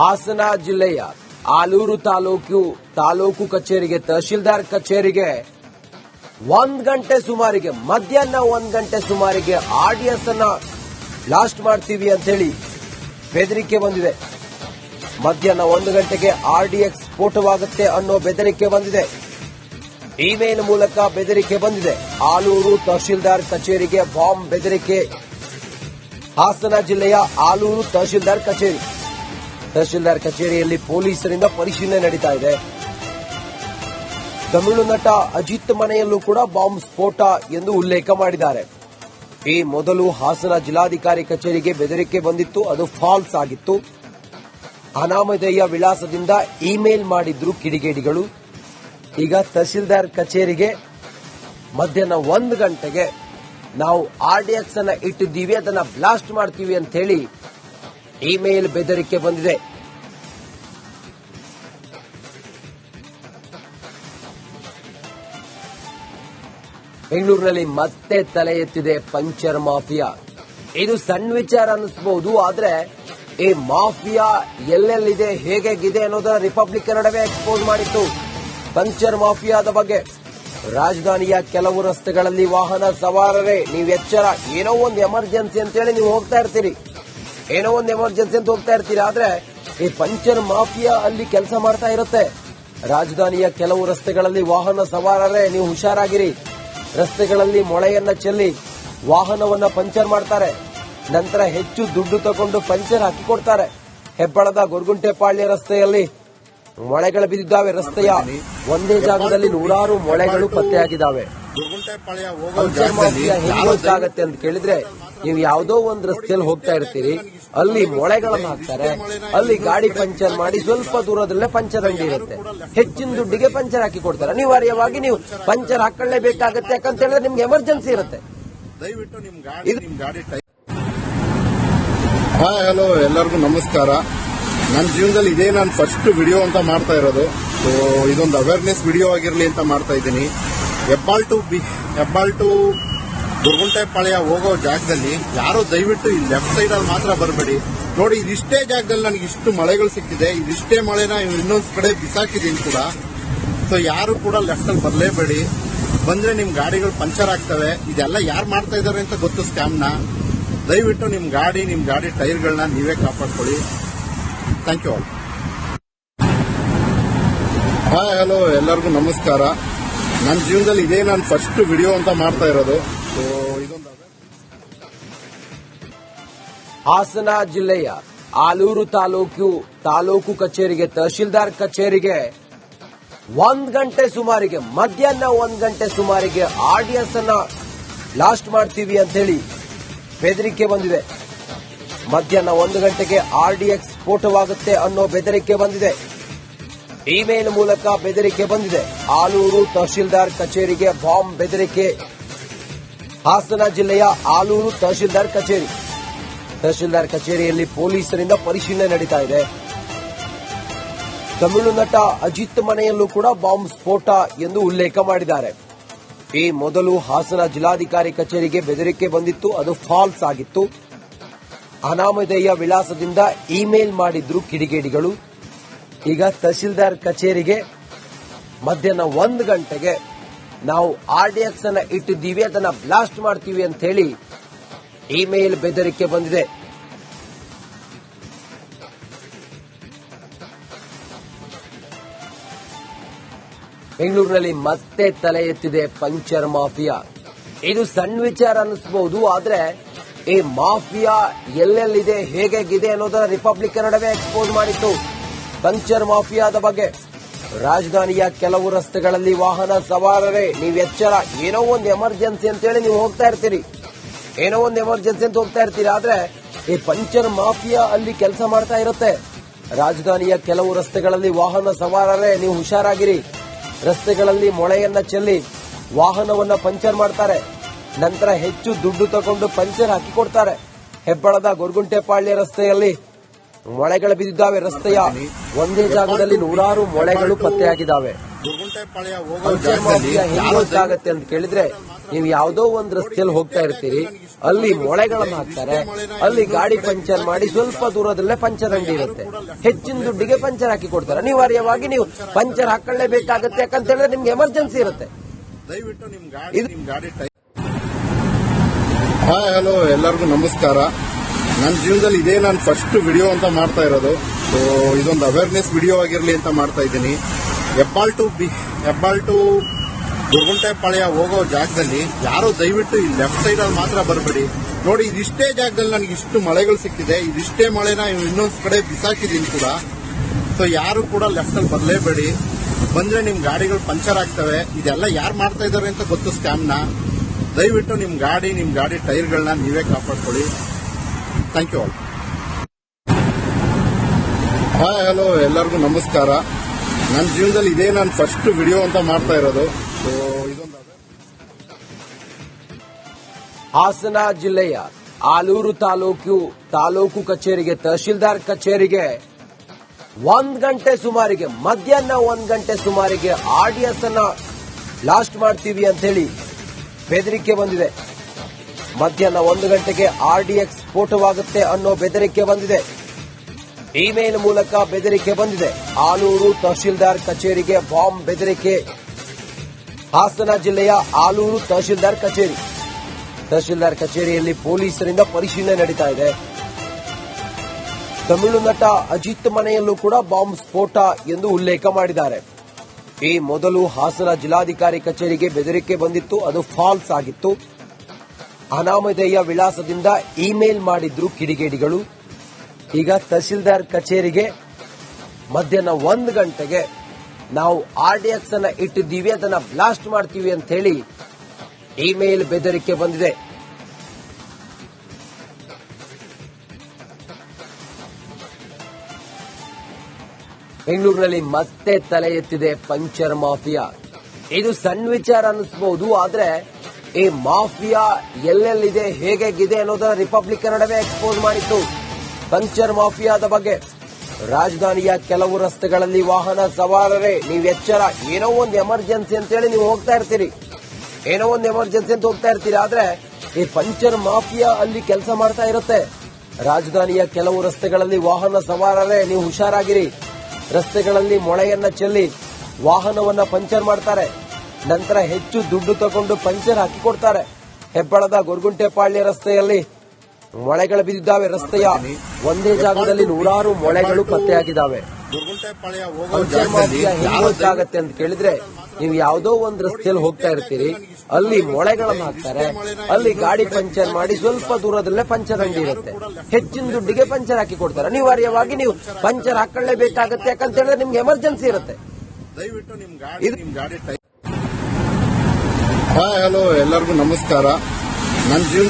ಹಾಸನ ಜಿಲ್ಲೆಯ ಆಲೂರು ತಾಲೂಕು ತಾಲೂಕು ಕಚೇರಿಗೆ, ತಹಶೀಲ್ದಾರ್ ಕಚೇರಿಗೆ ಒಂದ್ ಗಂಟೆ ಸುಮಾರಿಗೆ, ಮಧ್ಯಾಹ್ನ ಒಂದ್ ಗಂಟೆ ಸುಮಾರಿಗೆ ಆರ್ಡಿಎಸ್ ಅನ್ನ ಬ್ಲಾಸ್ಟ್ ಮಾಡ್ತೀವಿ ಅಂತ ಹೇಳಿ ಬೆದರಿಕೆ ಬಂದಿದೆ. ಮಧ್ಯಾಹ್ನ ಒಂದು ಗಂಟೆಗೆ ಆರ್ಡಿಎಕ್ಸ್ ಸ್ಫೋಟವಾಗುತ್ತೆ ಅನ್ನೋ ಬೆದರಿಕೆ ಬಂದಿದೆ. ಇಮೇಲ್ ಮೂಲಕ ಬೆದರಿಕೆ ಬಂದಿದೆ. ಆಲೂರು ತಹಶೀಲ್ದಾರ್ ಕಚೇರಿಗೆ ಬಾಂಬ್ ಬೆದರಿಕೆ. ಹಾಸನ ಜಿಲ್ಲೆಯ ಆಲೂರು ತಹಶೀಲ್ದಾರ್ ಕಚೇರಿ. ತಹಶೀಲ್ದಾರ್ ಕಚೇರಿಯಲ್ಲಿ ಪೊಲೀಸರಿಂದ ಪರಿಶೀಲನೆ ನಡೀತಾ ಇದೆ. ತಮಿಳು ನಟ ಅಜಿತ್ ಮನೆಯಲ್ಲೂ ಕೂಡ ಬಾಂಬ್ ಸ್ಫೋಟ ಎಂದು ಉಲ್ಲೇಖ ಮಾಡಿದ್ದಾರೆ. ಈ ಮೊದಲು ಹಾಸನ ಜಿಲ್ಲಾಧಿಕಾರಿ ಕಚೇರಿಗೆ ಬೆದರಿಕೆ ಬಂದಿತ್ತು, ಅದು ಫಾಲ್ಸ್ ಆಗಿತ್ತು. ಅನಾಮಧೇಯ ವಿಳಾಸದಿಂದ ಇಮೇಲ್ ಮಾಡಿದ್ರು ಕಿಡಿಗೇಡಿಗಳು. ಈಗ ತಹಶೀಲ್ದಾರ್ ಕಚೇರಿಗೆ ಮಧ್ಯಾಹ್ನ ಒಂದು ಗಂಟೆಗೆ ನಾವು ಆರ್ಡಿಎಕ್ಸ್ ಅನ್ನ ಇಟ್ಟಿದ್ದೀವಿ, ಅದನ್ನ ಬ್ಲಾಸ್ಟ್ ಮಾಡ್ತೀವಿ ಅಂತ ಹೇಳಿ ಇಮೇಲ್ ಬೆದರಿಕೆ ಬಂದಿದೆ. ಬೆಂಗಳೂರಿನಲ್ಲಿ ಮತ್ತೆ ತಲೆ ಎತ್ತಿದೆ ಪಂಚರ್ ಮಾಫಿಯಾ. ಇದು ಸಣ್ಣ ವಿಚಾರ ಅನ್ನಿಸಬಹುದು ಆದ್ರೆ ಈ ಮಾಫಿಯಾ ಎಲ್ಲೆಲ್ಲಿದೆ, ಹೇಗೆಗಿದೆ ಅನ್ನೋದನ್ನ ರಿಪಬ್ಲಿಕ್ ಕನ್ನಡವೇ ಎಕ್ಸ್ಪೋಸ್ ಮಾಡಿತ್ತು. ಪಂಚರ್ ಮಾಫಿಯಾದ ಬಗ್ಗೆ ರಾಜಧಾನಿಯ ಕೆಲವು ರಸ್ತೆಗಳಲ್ಲಿ ವಾಹನ ಸವಾರರೇ, ನೀವು ಎಚ್ಚರ, ಏನೋ ಒಂದು ಎಮರ್ಜೆನ್ಸಿ ಅಂತೇಳಿ ನೀವು ಹೋಗ್ತಾ ಇರ್ತೀರಿ. ಏನೋ ಒಂದು ಎಮರ್ಜೆನ್ಸಿ ಅಂತ ಹೋಗ್ತಾ ಇರ್ತೀರಾ, ಆದ್ರೆ ಈ ಪಂಚರ್ ಮಾಫಿಯಾ ಅಲ್ಲಿ ಕೆಲಸ ಮಾಡ್ತಾ ಇರುತ್ತೆ. ರಾಜಧಾನಿಯ ಕೆಲವು ರಸ್ತೆಗಳಲ್ಲಿ ವಾಹನ ಸವಾರರೇ, ನೀವು ಹುಷಾರಾಗಿರಿ. ರಸ್ತೆಗಳಲ್ಲಿ ಮೊಳೆಯನ್ನ ಚೆಲ್ಲಿ ವಾಹನವನ್ನ ಪಂಚರ್ ಮಾಡ್ತಾರೆ. ನಂತರ ಹೆಚ್ಚು ದುಡ್ಡು ತಗೊಂಡು ಪಂಚರ್ ಹಾಕಿಕೊಡ್ತಾರೆ ಹೆಬ್ಬಳದ ಗೊರಗುಂಟೆಪಾಳ್ಯ ರಸ್ತೆಯಲ್ಲಿ ಮೊಳೆಗಳು ಬಿದ್ದಿದ್ದಾವೆ. ರಸ್ತೆಯ ಒಂದೇ ಜಾಗದಲ್ಲಿ ನೂರಾರು ಮೊಳೆಗಳು ಪತ್ತೆಯಾಗಿದ್ದಾವೆ. ಹೆಂಗ್ ಅಂತ ಕೇಳಿದ್ರೆ ನೀವು ಯಾವುದೋ ಒಂದು ರಸ್ತೆಯಲ್ಲಿ ಹೋಗ್ತಾ ಇರ್ತೀರಿ ಅಲ್ಲಿ ಮೊಳೆಗಳನ್ನ ಹಾಕ್ತಾರೆ ಅಲ್ಲಿ ಗಾಡಿ ಪಂಚರ್ ಮಾಡಿ ಸ್ವಲ್ಪ ದೂರದಲ್ಲೇ ಪಂಚರ್ ಅಂಗಡಿ ಇರುತ್ತೆ. ಹೆಚ್ಚಿನ ದುಡ್ಡಿಗೆ ಪಂಚರ್ ಹಾಕಿ ಕೊಡ್ತಾರೆ. ಅನಿವಾರ್ಯವಾಗಿ ನೀವು ಪಂಚರ್ ಹಾಕೊಳ್ಳೇಬೇಕಾಗತ್ತೆ ಯಾಕಂತ ಹೇಳಿದ್ರೆ ನಿಮ್ಗೆ ಎಮರ್ಜೆನ್ಸಿ ಇರುತ್ತೆ. ದಯವಿಟ್ಟು ನಿಮ್ ಗಾಡಿ ಹಲೋ ಎಲ್ಲರಿಗೂ ನಮಸ್ಕಾರ. ನನ್ನ ಜೀವನದಲ್ಲಿ ಇದೇ ನಾನು ಫಸ್ಟ್ ವಿಡಿಯೋ ಅಂತ ಮಾಡ್ತಾ ಇರೋದು. ಸೊ ಇದೊಂದು ಅವೇರ್ನೆಸ್ ವಿಡಿಯೋ ಆಗಿರಲಿ ಅಂತ ಮಾಡ್ತಾ ಇದ್ದೀನಿ. Hebbal to B, Hebbal to Guruguntepalya ಹೋಗೋ ಜಾಗದಲ್ಲಿ ಯಾರೋ ದಯವಿಟ್ಟು ಈ ಲೆಫ್ಟ್ ಸೈಡ್ ಅಲ್ಲಿ ಮಾತ್ರ ಬರಬೇಡಿ. ನೋಡಿ, ಇದಿಷ್ಟೇ ಜಾಗದಲ್ಲಿ ನನಗೆ ಇಷ್ಟು ಮಳೆಗಳು ಸಿಕ್ಕಿದೆ. ಇದಿಷ್ಟೇ ಮಳೆನ ಇನ್ನೊಂದು ಕಡೆ ಬಿಸಾಕಿದೀನಿ ಕೂಡ. ಸೊ ಯಾರು ಕೂಡ ಲೆಫ್ಟ್ ಅಲ್ಲಿ ಬರಲೇಬೇಡಿ. ಬಂದ್ರೆ ನಿಮ್ ಗಾಡಿಗಳು ಪಂಚರ್ ಆಗ್ತವೆ. ಇದೆಲ್ಲ ಯಾರು ಮಾಡ್ತಾ ಇದ್ದಾರೆ ಅಂತ ಗೊತ್ತು ಸ್ಕ್ಯಾಮ್ನ ದಯವಿಟ್ಟು ನಿಮ್ ಗಾಡಿ ನಿಮ್ ಗಾಡಿ ಟೈರ್ಗಳನ್ನ ನೀವೇ ಕಾಪಾಡ್ಕೊಳ್ಳಿ. Thank you all hi hello ಎಲ್ಲರಿಗೂ ನಮಸ್ಕಾರ. ನನ್ನ ಜೀವನದಲ್ಲಿ ಇದೇ ನಾನು ಫಸ್ಟ್ ವಿಡಿಯೋ ಅಂತ ಮಾಡ್ತಾ ಇರೋದು. ಹಾಸನ ಜಿಲ್ಲೆಯ ಆಲೂರು ತಾಲೂಕು ತಾಲೂಕು ಕಚೇರಿಗೆ, ತಹಶೀಲ್ದಾರ್ ಕಚೇರಿಗೆ ಒಂದ್ ಗಂಟೆ ಸುಮಾರಿಗೆ, ಮಧ್ಯಾಹ್ನ ಒಂದ್ ಗಂಟೆ ಸುಮಾರಿಗೆ ಆಡಿಯನ್ಸ್ ಅನ್ನ ಬ್ಲಾಸ್ಟ್ ಮಾಡ್ತೀವಿ ಅಂತ ಹೇಳಿ ಬೆದರಿಕೆ ಬಂದಿದೆ. ಮಧ್ಯಾಹ್ನ ಒಂದು ಗಂಟೆಗೆ ಆರ್ಡಿಎಕ್ಸ್ ಸ್ಫೋಟವಾಗುತ್ತೆ ಅನ್ನೋ ಬೆದರಿಕೆ ಬಂದಿದೆ. ಇಮೇಲ್ ಮೂಲಕ ಬೆದರಿಕೆ ಬಂದಿದೆ. ಆಲೂರು ತಹಶೀಲ್ದಾರ್ ಕಚೇರಿಗೆ ಬಾಂಬ್ ಬೆದರಿಕೆ. ಹಾಸನ ಜಿಲ್ಲೆಯ ಆಲೂರು ತಹಶೀಲ್ದಾರ್ ಕಚೇರಿ. ತಹಶೀಲ್ದಾರ್ ಕಚೇರಿಯಲ್ಲಿ ಪೊಲೀಸರಿಂದ ಪರಿಶೀಲನೆ ನಡೀತಾ ಇದೆ. ತಮಿಳು ನಟ ಅಜಿತ್ ಮನೆಯಲ್ಲೂ ಕೂಡ ಬಾಂಬ್ ಸ್ಫೋಟ ಎಂದು ಉಲ್ಲೇಖ ಮಾಡಿದ್ದಾರೆ. ಈ ಮೊದಲು ಹಾಸನ ಜಿಲ್ಲಾಧಿಕಾರಿ ಕಚೇರಿಗೆ ಬೆದರಿಕೆ ಬಂದಿತ್ತು, ಅದು ಫಾಲ್ಸ್ ಆಗಿತ್ತು. ಅನಾಮಧೇಯ ವಿಳಾಸದಿಂದ ಇಮೇಲ್ ಮಾಡಿದ್ರು ಕಿಡಿಗೇಡಿಗಳು. ಈಗ ತಹಶೀಲ್ದಾರ್ ಕಚೇರಿಗೆ ಮಧ್ಯಾಹ್ನ ಒಂದು ಗಂಟೆಗೆ ನಾವು ಆರ್ಡಿಎಕ್ಸ್ ಅನ್ನ ಇಟ್ಟಿದ್ದೀವಿ, ಅದನ್ನ ಬ್ಲಾಸ್ಟ್ ಮಾಡ್ತೀವಿ ಅಂತ ಹೇಳಿ ಇಮೇಲ್ ಬೆದರಿಕೆ ಬಂದಿದೆ. ಬೆಂಗಳೂರಿನಲ್ಲಿ ಮತ್ತೆ ತಲೆ ಎತ್ತಿದೆ ಪಂಚರ್ ಮಾಫಿಯಾ. ಇದು ಸಣ್ಣ ವಿಚಾರ ಅನ್ನಿಸಬಹುದು ಆದ್ರೆ ಈ ಮಾಫಿಯಾ ಎಲ್ಲೆಲ್ಲಿದೆ ಹೇಗೆಗಿದೆ ಅನ್ನೋದನ್ನ ರಿಪಬ್ಲಿಕ್ ಕನ್ನಡವೇ ಎಕ್ಸ್ಪೋಸ್ ಮಾಡಿತ್ತು. ಪಂಚರ್ ಮಾಫಿಯಾದ ಬಗ್ಗೆ. ರಾಜಧಾನಿಯ ಕೆಲವು ರಸ್ತೆಗಳಲ್ಲಿ ವಾಹನ ಸವಾರರೇ, ನೀವು ಎಚ್ಚರ. ಏನೋ ಒಂದು ಎಮರ್ಜೆನ್ಸಿ ಅಂತೇಳಿ ನೀವು ಹೋಗ್ತಾ ಇರ್ತೀರಿ. ಏನೋ ಒಂದು ಎಮರ್ಜೆನ್ಸಿ ಅಂತ ಹೋಗ್ತಾ ಇರ್ತೀರಿ, ಆದ್ರೆ ಈ ಪಂಚರ್ ಮಾಫಿಯಾ ಅಲ್ಲಿ ಕೆಲಸ ಮಾಡ್ತಾ ಇರುತ್ತೆ. ರಾಜಧಾನಿಯ ಕೆಲವು ರಸ್ತೆಗಳಲ್ಲಿ ವಾಹನ ಸವಾರರೇ, ನೀವು ಹುಷಾರಾಗಿರಿ. ರಸ್ತೆಗಳಲ್ಲಿ ಮೊಳೆಯನ್ನ ಚೆಲ್ಲಿ ವಾಹನವನ್ನ ಪಂಚರ್ ಮಾಡ್ತಾರೆ. ನಂತರ ಹೆಚ್ಚು ದುಡ್ಡು ತಗೊಂಡು ಪಂಚರ್ ಹಾಕಿಕೊಡ್ತಾರೆ ಹೆಬ್ಬಳದ ಗೊರಗುಂಟೆಪಾಳ್ಯ ರಸ್ತೆಯಲ್ಲಿ ಮೊಳೆಗಳು ಬಿದ್ದಿದ್ದಾವೆ ರಸ್ತೆಯ ಒಂದೇ ಜಾಗದಲ್ಲಿ ನೂರಾರು ಮೊಳೆಗಳು ಪತ್ತೆಯಾಗಿದ್ದಾವೆ. ಆಗತ್ತೆ ಅಂತ ಕೇಳಿದ್ರೆ ನೀವು ಯಾವ್ದೋ ಒಂದ್ ರಸ್ತೆಯಲ್ಲಿ ಹೋಗ್ತಾ ಇರ್ತೀರಿ, ಅಲ್ಲಿ ಮೊಳೆಗಳನ್ನ ಹಾಕ್ತಾರೆ, ಅಲ್ಲಿ ಗಾಡಿ ಪಂಚರ್ ಮಾಡಿ ಸ್ವಲ್ಪ ದೂರದಲ್ಲೇ ಪಂಚರ್ ಅಂಗಡಿ ಇರುತ್ತೆ. ಹೆಚ್ಚಿನ ದುಡ್ಡಿಗೆ ಪಂಚರ್ ಹಾಕಿ ಕೊಡ್ತಾರೆ. ಅನಿವಾರ್ಯವಾಗಿ ನೀವು ಪಂಚರ್ ಹಾಕೊಳ್ಳೇಬೇಕಾಗತ್ತೆ ಯಾಕಂತ ಹೇಳಿದ್ರೆ ನಿಮ್ಗೆ ಎಮರ್ಜೆನ್ಸಿ ಇರುತ್ತೆ. ಹಾಯ್, ಹಲೋ, ಎಲ್ಲರಿಗೂ ನಮಸ್ಕಾರ. ನನ್ನ ಜೀವನದಲ್ಲಿ ಇದೇ ನಾನು ಫಸ್ಟ್ ವಿಡಿಯೋ ಅಂತ ಮಾಡ್ತಾ ಇರೋದು. ಸೊ ಇದೊಂದು ಅವೇರ್ನೆಸ್ ವಿಡಿಯೋ ಆಗಿರಲಿ ಅಂತ ಮಾಡ್ತಾ ಇದ್ದೀನಿ. Hebbal to B Hebbal to Guruguntepalya ಹೋಗೋ ಜಾಗದಲ್ಲಿ ಯಾರೋ ದಯವಿಟ್ಟು ಈ ಲೆಫ್ಟ್ ಸೈಡ್ ಅಲ್ಲಿ ಮಾತ್ರ ಬರಬೇಡಿ. ನೋಡಿ, ಇದಿಷ್ಟೇ ಜಾಗದಲ್ಲಿ ನನಗೆ ಇಷ್ಟು ಮಳೆಗಳು ಸಿಕ್ಕಿದೆ. ಇದಿಷ್ಟೇ ಮಳೆನ ಇನ್ನೊಂದು ಕಡೆ ಬಿಸಾಕಿದ್ದೀನಿ ಕೂಡ. ಸೊ ಯಾರು ಕೂಡ ಲೆಫ್ಟ್ ಅಲ್ಲಿ ಬರಲೇಬೇಡಿ. ಬಂದ್ರೆ ನಿಮ್ ಗಾಡಿಗಳು ಪಂಚರ್ ಆಗ್ತವೆ. ಇದೆಲ್ಲ ಯಾರು ಮಾಡ್ತಾ ಇದಾರೆ ಅಂತ ಗೊತ್ತು ಸ್ಕ್ಯಾಮ್ನ ದಯವಿಟ್ಟು ನಿಮ್ ಗಾಡಿ ನಿಮ್ ಗಾಡಿ ಟೈರ್ಗಳನ್ನ ನೀವೇ ಕಾಪಾಡ್ಕೊಳ್ಳಿ. Thank you all hi hello ಎಲ್ಲರಿಗೂ ನಮಸ್ಕಾರ. ನನ್ನ ಜೀವನದಲ್ಲಿ ಇದೇ ನಾನು ಫಸ್ಟ್ ವಿಡಿಯೋ ಅಂತ ಮಾಡ್ತಾ ಇರೋದು. ಸೊ ಹಾಸನ ಜಿಲ್ಲೆಯ ಆಲೂರು ತಾಲೂಕು ತಾಲೂಕು ಕಚೇರಿಗೆ, ತಹಶೀಲ್ದಾರ್ ಕಚೇರಿಗೆ ಒಂದ್ ಗಂಟೆ ಸುಮಾರಿಗೆ, ಮಧ್ಯಾಹ್ನ ಒಂದ್ ಗಂಟೆ ಸುಮಾರಿಗೆ ಆರ್ಡಿಎಸ್ ಅನ್ನ ಲಾಸ್ಟ್ ಮಾಡ್ತೀವಿ ಅಂತ ಹೇಳಿ ಬೆದರಿಕೆ ಬಂದಿದೆ. ಮಧ್ಯಾಹ್ನ ಒಂದು ಗಂಟೆಗೆ ಆರ್ಡಿಎಕ್ಸ್ ಸ್ಫೋಟವಾಗುತ್ತೆ ಅನ್ನೋ ಬೆದರಿಕೆ ಬಂದಿದೆ. ಇಮೇಲ್ ಮೂಲಕ ಬೆದರಿಕೆ ಬಂದಿದೆ. ಆಲೂರು ತಹಶೀಲ್ದಾರ್ ಕಚೇರಿಗೆ ಬಾಂಬ್ ಬೆದರಿಕೆ. ಹಾಸನ ಜಿಲ್ಲೆಯ ಆಲೂರು ತಹಶೀಲ್ದಾರ್ ಕಚೇರಿ. ತಹಶೀಲ್ದಾರ್ ಕಚೇರಿಯಲ್ಲಿ ಪೊಲೀಸರಿಂದ ಪರಿಶೀಲನೆ ನಡೀತಾ ಇದೆ. ತಮಿಳು ನಟ ಅಜಿತ್ ಮನೆಯಲ್ಲೂ ಕೂಡ ಬಾಂಬ್ ಸ್ಫೋಟ ಎಂದು ಉಲ್ಲೇಖ ಮಾಡಿದ್ದಾರೆ. ಈ ಮೊದಲು ಹಾಸನ ಜಿಲ್ಲಾಧಿಕಾರಿ ಕಚೇರಿಗೆ ಬೆದರಿಕೆ ಬಂದಿತ್ತು. ಅದು ಫಾಲ್ಸ್ ಆಗಿತ್ತು. ಅನಾಮಧೇಯ ವಿಳಾಸದಿಂದ ಇಮೇಲ್ ಮಾಡಿದ್ರು ಕಿಡಿಗೇಡಿಗಳು. ಈಗ ತಹಸೀಲ್ದಾರ್ ಕಚೇರಿಗೆ ಮಧ್ಯಾಹ್ನ ಒಂದು ಗಂಟೆಗೆ ನಾವು ಆರ್ ಡಿ ಎಕ್ಸ್ ಅನ್ನ ಇಟ್ಟಿದ್ದೀವಿ, ಅದನ್ನ ಬ್ಲಾಸ್ಟ್ ಮಾಡ್ತೀವಿ ಅಂತ ಹೇಳಿ ಇಮೇಲ್ ಬೆದರಿಕೆ ಬಂದಿದೆ. ಬೆಂಗಳೂರಿನಲ್ಲಿ ಮತ್ತೆ ತಲೆ ಎತ್ತಿದೆ ಪಂಚರ್ ಮಾಫಿಯಾ. ಇದು ಸಣ್ಣ ವಿಚಾರ ಅನ್ನಿಸಬಹುದು ಆದ್ರೆ ಈ ಮಾಫಿಯಾ ಎಲ್ಲೆಲ್ಲಿದೆ, ಹೇಗೆಗಿದೆ ಅನ್ನೋದನ್ನ ರಿಪಬ್ಲಿಕ್ ಕನ್ನಡವೇ ಎಕ್ಸ್ಪೋಸ್ ಮಾಡಿತ್ತು. ಪಂಚರ್ ಮಾಫಿಯಾದ ಬಗ್ಗೆ. ರಾಜಧಾನಿಯ ಕೆಲವು ರಸ್ತೆಗಳಲ್ಲಿ ವಾಹನ ಸವಾರರೇ, ನೀವು ಎಚ್ಚರ. ಏನೋ ಒಂದು ಎಮರ್ಜೆನ್ಸಿ ಅಂತೇಳಿ ನೀವು ಹೋಗ್ತಾ ಇರ್ತೀರಿ. ಏನೋ ಒಂದು ಎಮರ್ಜೆನ್ಸಿ ಅಂತ ಹೋಗ್ತಾ ಇರ್ತೀರಿ. ಆದ್ರೆ ಈ ಪಂಚರ್ ಮಾಫಿಯಾ ಅಲ್ಲಿ ಕೆಲಸ ಮಾಡ್ತಾ ಇರುತ್ತೆ. ರಾಜಧಾನಿಯ ಕೆಲವು ರಸ್ತೆಗಳಲ್ಲಿ ವಾಹನ ಸವಾರರೇ, ನೀವು ಹುಷಾರಾಗಿರಿ. ರಸ್ತೆಗಳಲ್ಲಿ ಮೊಳೆಯನ್ನ ಚೆಲ್ಲಿ ವಾಹನವನ್ನ ಪಂಚರ್ ಮಾಡ್ತಾರೆ. ನಂತರ ಹೆಚ್ಚು ದುಡ್ಡು ತಗೊಂಡು ಪಂಚರ್ ಹಾಕಿ ಕೊಡ್ತಾರೆ. ಹೆಬ್ಬಳದ ಗೊರಗುಂಟೆಪಾಳ್ಯ ರಸ್ತೆಯಲ್ಲಿ ಮೊಳೆಗಳು ಬಿದ್ದಿದ್ದಾವೆ. ರಸ್ತೆಯ ಒಂದೇ ಜಾಗದಲ್ಲಿ ನೂರಾರು ಮೊಳೆಗಳು ಪತ್ತೆಯಾಗಿದ್ದಾವೆ. ಗೊತ್ತಾಗತ್ತೆ ಅಂತ ಕೇಳಿದ್ರೆ ನೀವು ಯಾವ್ದೋ ಒಂದ್ ರಸ್ತೆಯಲ್ಲಿ ಹೋಗ್ತಾ ಇರ್ತೀರಿ. ಅಲ್ಲಿ ಮೊಳೆಗಳನ್ನ ಹಾಕ್ತಾರೆ. ಅಲ್ಲಿ ಗಾಡಿ ಪಂಚರ್ ಮಾಡಿ ಸ್ವಲ್ಪ ದೂರದಲ್ಲೇ ಪಂಚರ್ ಅಂಗಡಿ ಇರುತ್ತೆ. ಹೆಚ್ಚಿನ ದುಡ್ಡಿಗೆ ಪಂಚರ್ ಹಾಕಿ ಕೊಡ್ತಾರೆ. ಅನಿವಾರ್ಯವಾಗಿ ನೀವು ಪಂಚರ್ ಹಾಕೊಳ್ಳೇಬೇಕಾಗತ್ತೆ. ಯಾಕಂತ ಹೇಳಿದ್ರೆ ನಿಮ್ಗೆ ಎಮರ್ಜೆನ್ಸಿ ಇರುತ್ತೆ ದಯವಿಟ್ಟು ನಿಮ್ ಗಾಡಿ ನಿಮ್ ಗಾಡಿ ಟೈ ಹಾಯ್ ಹಲೋ ಎಲ್ಲರಿಗೂ ನಮಸ್ಕಾರ. ನನ್ನ ಜೀವನದಲ್ಲಿ